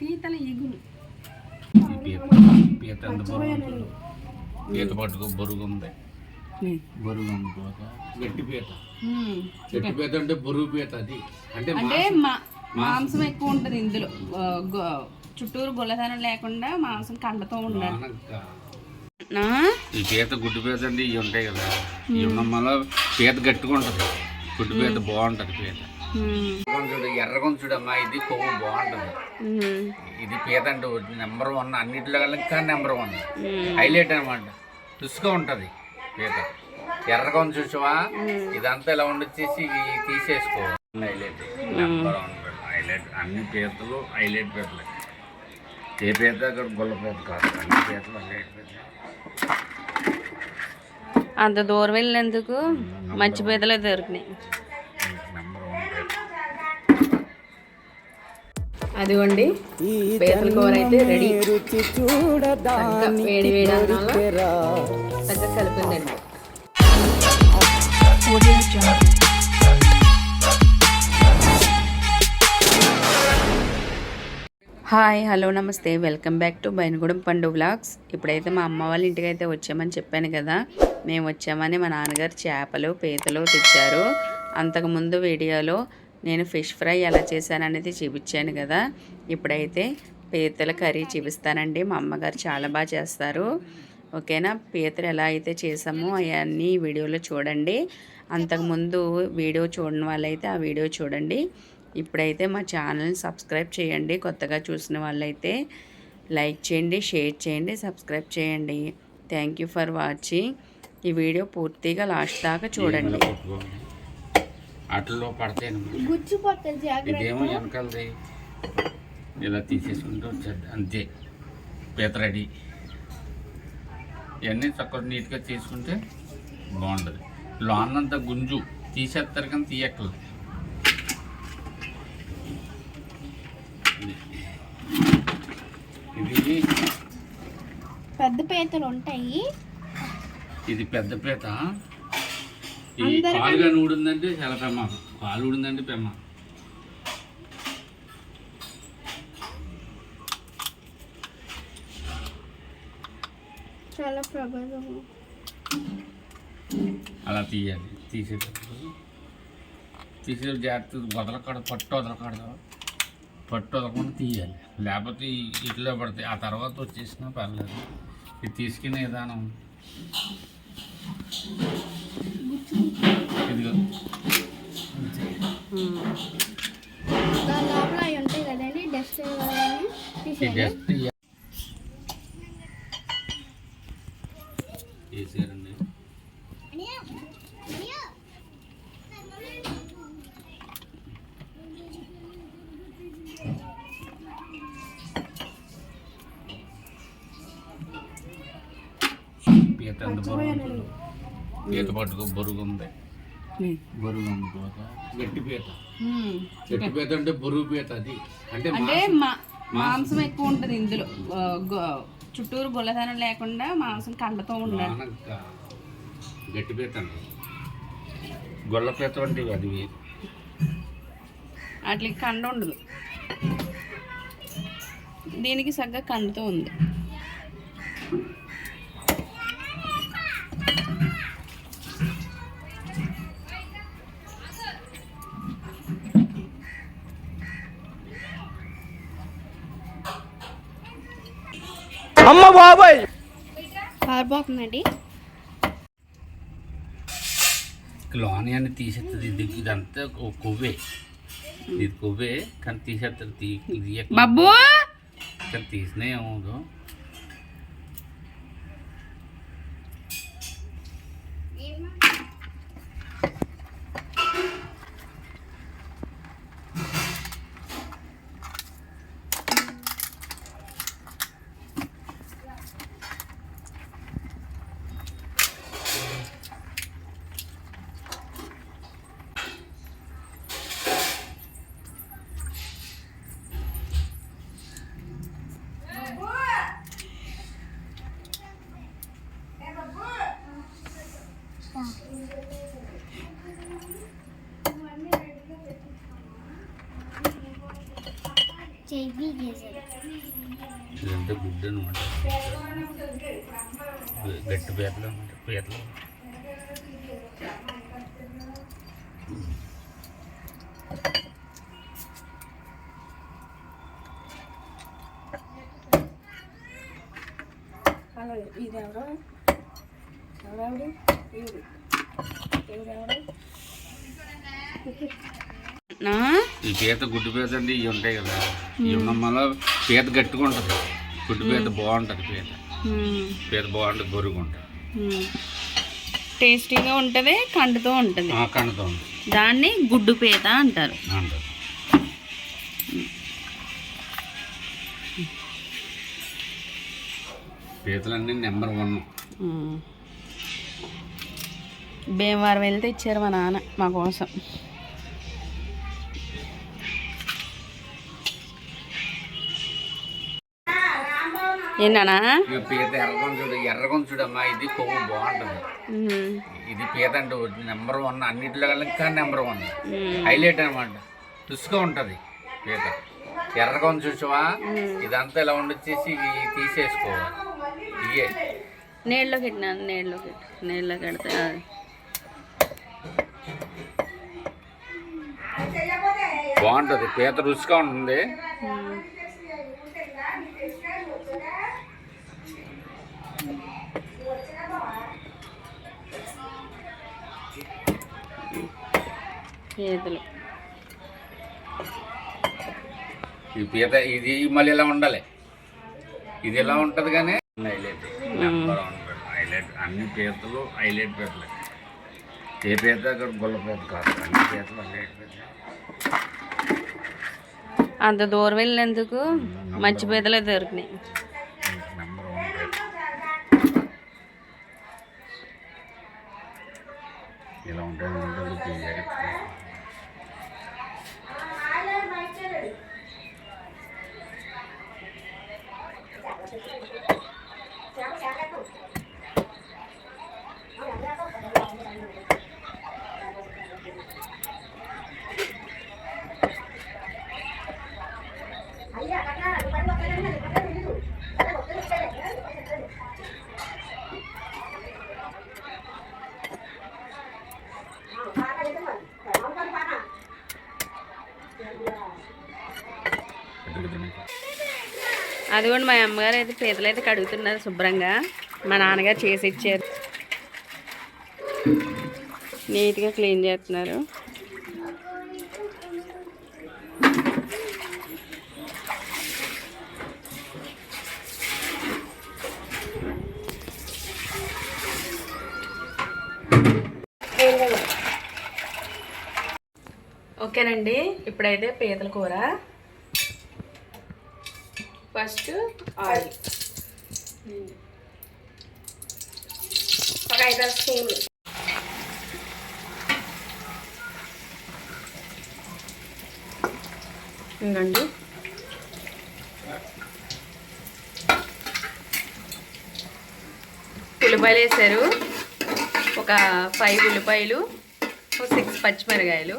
పీతల ఈగులు ఈ పీత పీత పట్టుకు బరుగు ఉంది. బరుగు గట్టి పీత. గట్టి పీత అంటే బరువు పీత అది. అంటే అంటే మాంసం ఎక్కువ ఉంటుంది ఇందులో. చుట్టూరు గుల్లదనం లేకుండా మాంసం కండతో ఉండాలి? ఈ పీత గుడ్డు పీత అంటే ఇవి ఉంటాయి కదా. ఇవి వల్ల పీత గట్టిగా ఉంటుంది. గుడ్డు పీత బాగుంటుంది పీత. చూడు ఎర్రగొంద చూడమ్మా ఇది కొవ్వు బాగుంటుంది. ఇది పీత అంటే నెంబర్ వన్ అన్నింటిలో కల్లా నెంబర్ వన్. హైలైట్ అనమాట తుసుగా ఉంటుంది పీత. ఎర్రగా ఉంది చూసావా ఇదంతా ఇలా ఉండొచ్చేసి తీసేసుకో. హైలైట్. Number one highlight. అన్ని పీతలు హైలైట్ పీతలు. ఏ పీత అక్కడ గొల్ల పీత కాదు. అన్ని పీతలు హైలైట్ పీతలు. అంత దూరం వెళ్ళినందుకు మంచి పీతలే దొరికినాయి. అదిగోండి పీతల కూర అయితే రెడీ. వేడి వేడి అన్నంలో చక్కగా కలిపిందండి. హాయ్ హలో నమస్తే. Welcome back to Bainagudem Pandu vlogs. ఇప్పుడైతే మా అమ్మ వాళ్ళ ఇంటికి అయితే వచ్చామని చెప్పాను కదా. మేము వచ్చామని మా నాన్నగారు చేపలు పీతలు తెచ్చారు. అంతకుముందు వీడియోలో నేను ఫిష్ ఫ్రై ఎలా చేశాననేది చూపించాను కదా. ఇప్పుడైతే పీతల కర్రీ చూపిస్తానండి. మా అమ్మగారు చాలా బాగా చేస్తారు. ఓకేనా? పీతలు ఎలా అయితే చేసామో అవన్నీ వీడియోలో చూడండి. అంతకుముందు వీడియో చూడని వాళ్ళైతే ఆ వీడియో చూడండి. ఇప్పుడైతే మా ఛానల్ని సబ్స్క్రైబ్ చేయండి. కొత్తగా చూసిన వాళ్ళైతే లైక్ చేయండి షేర్ చేయండి సబ్స్క్రైబ్ చేయండి. Thank you for watching. ఈ వీడియో పూర్తిగా లాస్ట్ దాకా చూడండి. అట్లలో పడతాయి ఇదేమో వెనకాలది. ఇలా తీసేసుకుంటూ వచ్చేది అంతే. పీత రెడీ. ఇవన్నీ చక్కగా నీట్గా తీసుకుంటే బాగుంటుంది లోనంత గుంజు. తీసేస్తారు కానీ తీయక్కలు ఇది పెద్ద పీతలు ఉంటాయి. ఇది పెద్ద పీత. ఈ కాలుగా ఊడిందంటే చాలా ప్రమాదం. కాలు ఊడిందంటే ప్రమాదం. చాలా ప్రమాదం. అలా తీయాలి. తీసేటప్పుడు తీసేటప్పుడు జాగ్రత్త వదలకూడదు పట్టు వదలకూడదు. పట్టు వదలకుండా తీయాలి. లేకపోతే ఇట్లో పడతాయి ఆ తర్వాత వచ్చేసినా పర్లేదు. ఇది తీసుకునే విధానం. ఇదిగో. దాని లోపల అవి ఉంటాయి గట్టి పీత అంటే బరువు పీత అది. అంటే అంటే మా మాంసం ఎక్కువ ఉంటుంది ఇందులో. చుట్టూరు గుల్లదనం లేకుండా మాంసం కండతో ఉండాలి. మానక గట్టి పీత అండి. గొల్ల పీత అంటే అది. వాటికి కండ ఉండదు. దీనికి సగ్గా కండతో ఉంది. పారిపోతుందండి లోని అని తీసేస్తుంది ఇది ఇదంతా ఒక కొవ్వే. ఇది కొవ్వే కానీ తీసేస్తారు తీ బాబు! కానీ తీసినా ఇదంతా గుడ్డు అనమాట గట్టి పీతలు అనమాట పీతలు ఇది ఎవరో ఎవరావిడ ఈవిడ ఈవిడెవరో నా? ఈ పీత గుడ్డు పీత అంటే ఇవి ఉంటాయి కదా. ఇవి వల్ల పీత గట్టిగా ఉంటుంది. గుడ్డు పీత బాగుంటుంది పీత. పీత బాగుంటుంది గొరుగు ఉంటుంది. టేస్టీగా ఉంటుంది కండుతో ఉంటుంది. ఉంటుంది. దాన్ని గుడ్డు పీత అంటారు. అంటారు. పీతలన్నీ నెంబర్ వన్. భీమవరం వెళ్తే ఇచ్చారు మా నాన్న మా కోసం. ఏంటన్నా? ఇక పీత ఎర్రగొంచుడు ఎర్రగొంచుడమ్మా ఇది కొవ్వు బాగుంటుంది. ఇది పీత అంటే నెంబర్ వన్ అన్నిటిలో కల్లా నెంబర్ వన్. హైలైట్ అనమాట రుచిగా ఉంటుంది పీత. ఎర్రగా చూసావా? ఇదంతా ఇలా ఉండొచ్చేసి తీసేసుకోవాలి ఇవే నీళ్ళలోకి పెట్టినాను నీళ్ళలోకి పెట్టు. నీళ్ళలోకి పెడితే. బాగుంటుంది. పీత రుచిగా ఉంటుంది. పీతలు ఈ పీత ఇది మళ్ళీ ఇలా ఉండాలి. ఇది ఇలా ఉంటుంది కానీ హైలైట్ హైలైట్ అన్ని పీతలు హైలైట్ పీతలు ఏ పీత అక్కడ గుల్ల పీత కాదు. అన్ని పీతలు హైలైట్ పీతలు అంత దూరం వెళ్ళినందుకు మంచి పీతలే దొరికినాయి. ఇలా ఉంటుంది అదిగోండి మా అమ్మగారు అయితే పీతలు అయితే కడుగుతున్నారు శుభ్రంగా. మా నాన్నగారు చేసి ఇచ్చారు. నీట్గా క్లీన్ చేస్తున్నారు. ఓకేనండి ఇప్పుడైతే పీతల కూర. First oil. ఒక ఐదారు స్పూన్లు. ఇంకండి ఉల్లిపాయలు వేసారు. ఒక ఫైవ్ ఉల్లిపాయలు ఒక సిక్స్ పచ్చిమిరకాయలు.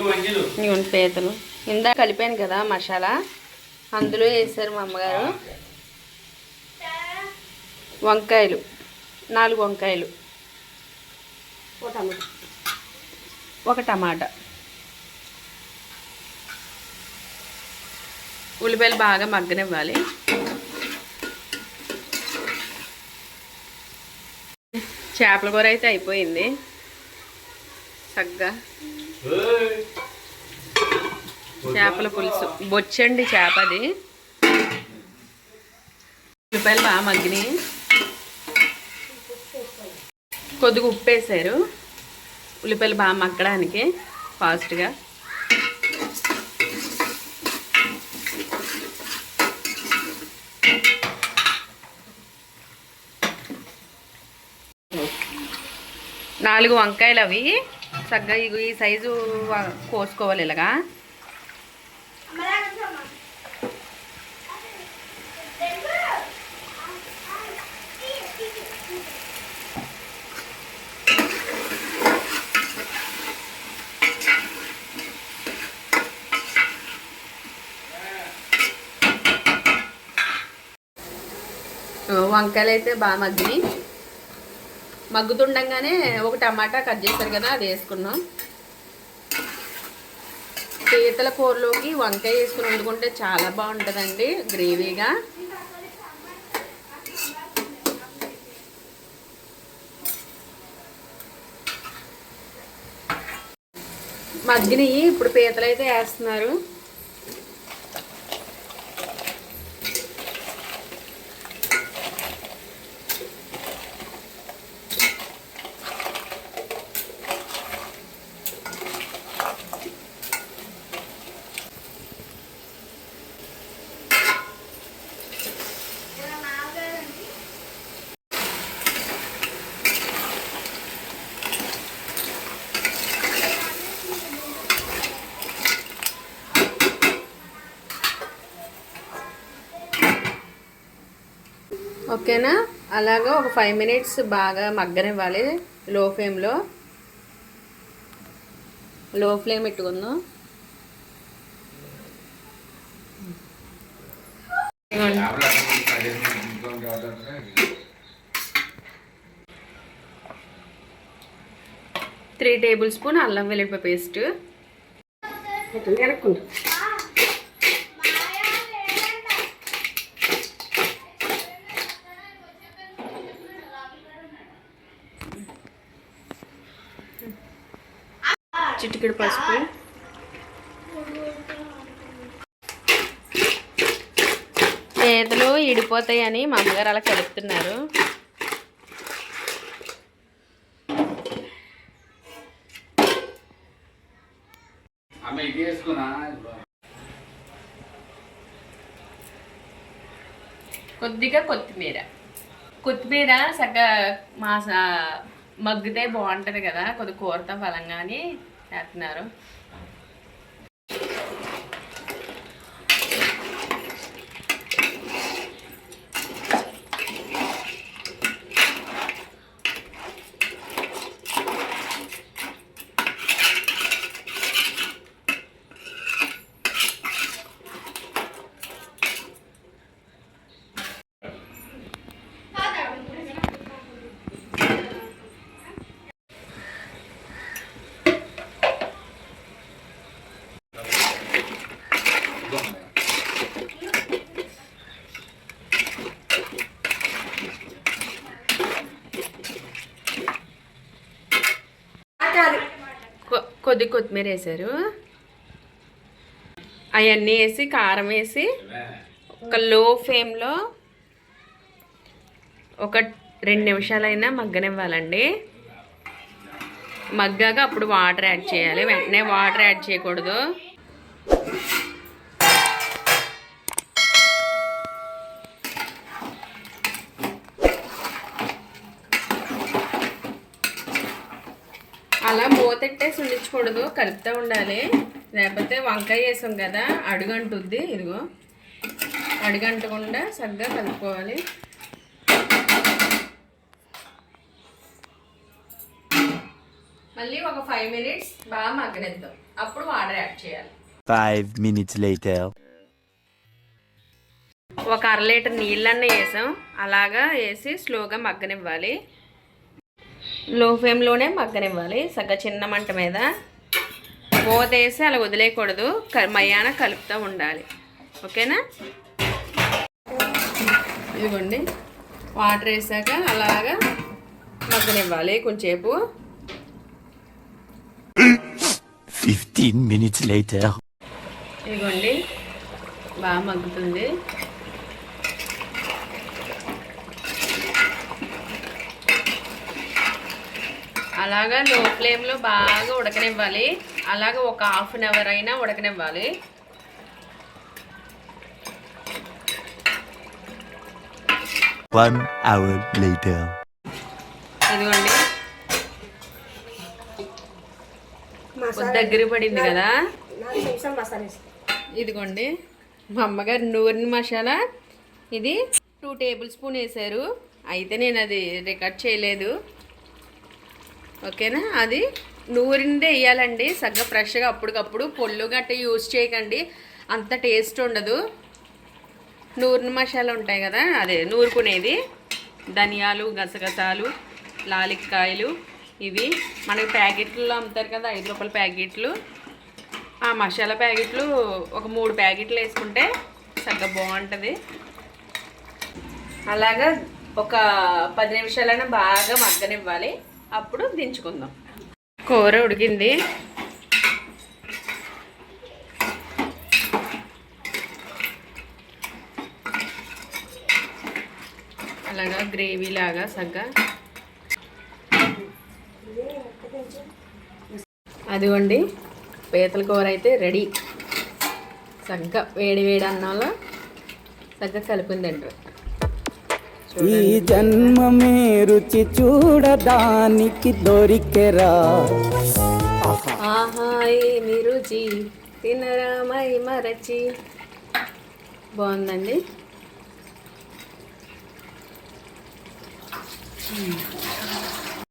ఇవ్వండి పీతలు ఇందా కలిపాను కదా మసాలా. అందులో వేసారు మా అమ్మగారు. వంకాయలు. నాలుగు వంకాయలు. ఒక టమాటా. ఒక టమాటా. ఉల్లిపాయలు బాగా మగ్గనివ్వాలి. చేపల కూర అయితే అయిపోయింది. చక్కగా చేపల పులుసు. బొచ్చండి చేప అది ఉల్లిపాయలు బాగా మగ్గినాయి. కొద్దిగా ఉప్పు వేసారు ఉల్లిపాయలు బాగా మగ్గడానికి ఫాస్ట్గా. నాలుగు వంకాయలు అవి చక్కగా ఈ సైజు కోసుకోవాలి ఇలాగా. వంకాయలు అయితే బాగా మగ్గినాయి. మగ్గుతుండగానే ఒక టమాటా కట్ చేశారు కదా అది వేసుకున్నాం. పీతల కూరలోకి వంకాయ వేసుకుని వండుకుంటే చాలా బాగుంటుందండి గ్రేవీగా. మగ్గినవి ఇప్పుడు పీతలు అయితే వేస్తున్నారు. ఓకేనా? అలాగా ఒక ఫైవ్ మినిట్స్ బాగా మగ్గనివ్వాలి. లో ఫ్లేమ్లో లో. ఫ్లేమ్ పెట్టుకుందాం. త్రీ టేబుల్ స్పూన్ అల్లం వెల్లుల్లిపాయ పేస్ట్ చిటికెడు పసుపు. చేతులు ఇడిపోతాయని మా అమ్మగారు అలా కలుపుతున్నారు కొద్దిగా కొత్తిమీర. కొత్తిమీర చక్కగా మా మగ్గితే బాగుంటుంది కదా కొద్ది కూరతో బలంగాని వేస్తున్నారు కొద్ది కొత్తిమీర వేసారు అవన్నీ వేసి కారం వేసి ఒక లో ఫ్లేమ్లో ఒక రెండు నిమిషాలైనా మగ్గనివ్వాలండి. మగ్గాక అప్పుడు వాటర్ యాడ్ చేయాలి. వెంటనే వాటర్ యాడ్ చేయకూడదు అలా మూతెట్టేసి ఉండించకూడదు కలుపుతూ ఉండాలి. లేకపోతే వంకాయ వేసాం కదా అడుగంటుద్ది. ఇదిగో అడుగంటకుండా సగ్గా కలుపుకోవాలి. మళ్ళీ ఒక ఫైవ్ మినిట్స్ బాగా మగ్గనిద్దాం. అప్పుడు వాటర్ యాడ్ చేయాలి. Five minutes later. ఒక అర లీటర్ నీళ్ళన్న వేసాం. అలాగా వేసి స్లోగా మగ్గనివ్వాలి. లో ఫ్లేమ్లోనే మగ్గనివ్వాలి. సగ్గ చిన్న మంట మీద మూత వేసి అలా వదిలేయకూడదు. మయ్యాన కలుపుతూ ఉండాలి. ఓకేనా? ఇదిగోండి. వాటర్ వేసాక అలాగా మగ్గనివ్వాలి. కొంచెంసేపు. Fifteen minutes later. ఇదిగోండి. బాగా మగ్గుతుంది. అలాగా లో ఫ్లేమ్లో బాగా ఉడకనివ్వాలి. అలాగా ఒక హాఫ్ అన్ అవర్ అయినా ఉడకనివ్వాలి. One hour later. ఇదిగోండి. దగ్గర పడింది కదా. ఇదిగోండి. మా అమ్మగారు నూరిన మసాలా. ఇది టూ టేబుల్ స్పూన్ వేసారు అయితే నేను అది రికార్డ్ చేయలేదు. ఓకేనా? అది నూరిందే వేయాలండి సగ్గ ఫ్రెష్గా అప్పటికప్పుడు పొల్లు గట్ట యూజ్ చేయకండి. అంత టేస్ట్ ఉండదు. నూరిన మసాలా ఉంటాయి కదా అదే నూరుకునేది. ధనియాలు గసగసాలు లాలిక్కాయలు ఇవి. మనకి ప్యాకెట్లు అమ్ముతారు కదా ఐదు రూపాయల ప్యాకెట్లు. ఆ మసాలా ప్యాకెట్లు ఒక మూడు ప్యాకెట్లు వేసుకుంటే చక్కగా బాగుంటుంది. అలాగా ఒక పది నిమిషాలైనా బాగా మగ్గనివ్వాలి. అప్పుడు దించుకుందాం. కూర ఉడికింది. అలాగా గ్రేవీ లాగా సగ్గా. అదిగోండి పీతల కూర అయితే రెడీ. సగ్గా వేడి వేడి అన్నాలో? సగ్గా కలిపిందండి ఈ జన్మమే రుచి చూడడానికి దొరికెరా. ఆహా ఏమి రుచి? తినరామై మరచి? బాగుందండి.